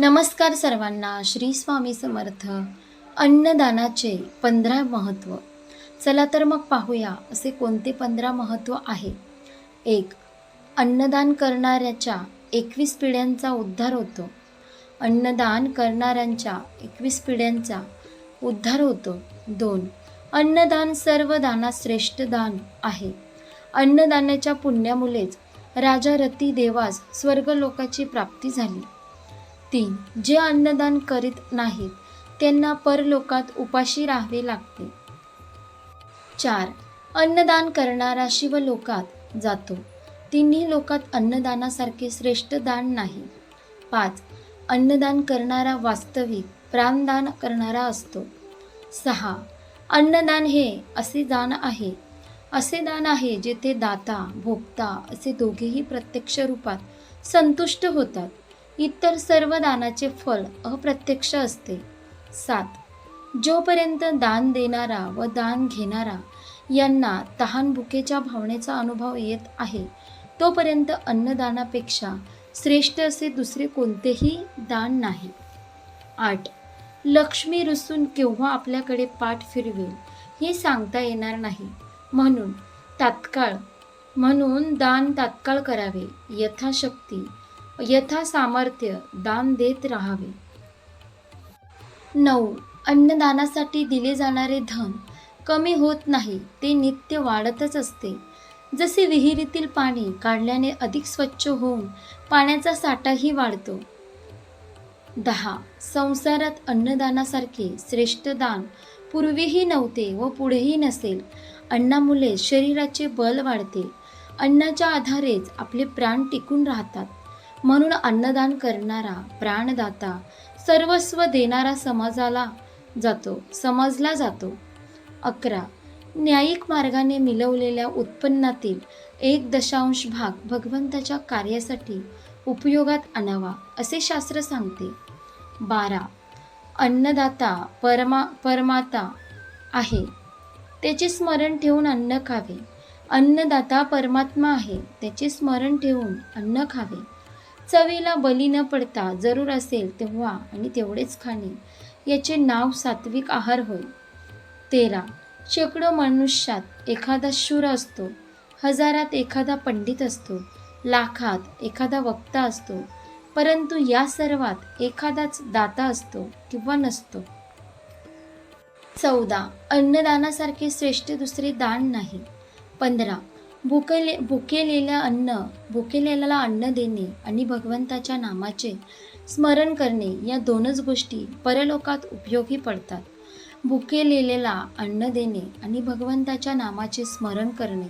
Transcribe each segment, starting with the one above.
नमस्कार सर्वांना श्री स्वामी समर्थ. अन्नदानाचे पंधरा महत्त्व चला तर मग पाहूया असे कोणते पंधरा महत्त्व आहे. एक अन्नदान करणाऱ्याच्या एकवीस पिढ्यांचा उद्धार होतो. अन्नदान करणाऱ्यांच्या एकवीस पिढ्यांचा उद्धार होतो. दोन अन्नदान सर्व दानात श्रेष्ठ दान आहे. अन्नदानाच्या पुण्यामुळेच राजा रती देवास स्वर्गलोकाची प्राप्ती झाली. तीन जे अन्नदान करीत नाहीत त्यांना परलोकात उपाशी राहावे लागते. चार अन्नदान करणारा शिव लोकात जातो. तिन्ही लोकात अन्नदानासारखे श्रेष्ठ दान नाही. पाच अन्नदान करणारा वास्तविक प्राणदान करणारा असतो. सहा अन्नदान हे असे दान आहे. असे दान आहे जेथे दाता भोक्ता असे दोघेही प्रत्यक्ष रूपात संतुष्ट होतात. इतर सर्व दानाचे फल अप्रत्यक्ष असते. सात. जोपर्यंत दान देणारा व दान घेणारा यांना तहान भुकेच्या भावनेचा अनुभव येत आहे तोपर्यंत अन्नदानापेक्षा श्रेष्ठ असे दुसरे कोणतेही दान नाही. आठ. लक्ष्मी रुसून केव्हा आपल्याकडे पाठ फिरवेल हे सांगता येणार नाही. म्हणून तात्काळ म्हणून दान तात्काळ करावे. यथाशक्ती यथा सामर्थ्य दान देत राहावे. नऊ. अन्नदानासाठी दिले जाणारे धन कमी होत नाही ते नित्य वाढतच असते. जसे विहिरीतील पाणी काढल्याने अधिक स्वच्छ होऊन पाण्याचा साठाही वाढतो. दहा. संसारात अन्नदानासारखे श्रेष्ठ दान पूर्वीही नव्हते व पुढेही नसेल. अन्नामुळे शरीराचे बल वाढते. अन्नाच्या आधारेच आपले प्राण टिकून राहतात. म्हणून अन्नदान करणारा प्राणदाता सर्वस्व देणारा समाजाला जातो समजला जातो. अकरा. न्यायिक मार्गाने मिळवलेल्या उत्पन्नातील एक दशांश भाग भगवंताच्या कार्यासाठी उपयोगात आणावा असे शास्त्र सांगते. बारा. अन्नदाता परमा परमाता आहे. त्याचे स्मरण ठेवून अन्न खावे. अन्नदाता परमात्मा आहे त्याचे स्मरण ठेवून अन्न खावे. चवीला बली न पडता जरूर असेल तेव्हा आणि तेवढेच खाणे. याचे नाव सात्विक आहार होय. तेरा. शेकडो मनुष्यात एखादा शूर असतो. हजारात एखादा पंडित असतो. लाखात एखादा वक्ता असतो. परंतु या सर्वात एखादाच दाता असतो किंवा नसतो. चौदा. अन्नदानासारखे श्रेष्ठ दुसरे दान नाही. पंधरा. भुकेले भुकेलेल्या अन्न भुकेलेल्याला अन्न देणे आणि भगवंताच्या नामाचे स्मरण करणे या दोनच गोष्टी परलोकात उपयोगी पडतात. भुकेलेलेला अन्न देणे आणि भगवंताच्या नामाचे स्मरण करणे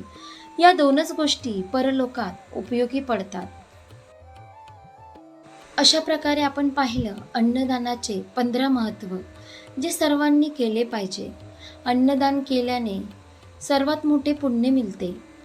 या दोनच गोष्टी परलोकात उपयोगी पडतात. अशा प्रकारे आपण पाहिलं अन्नदानाचे पंधरा महत्त्व जे सर्वांनी केले पाहिजे. अन्नदान केल्याने सर्वात मोठे पुण्य मिळते.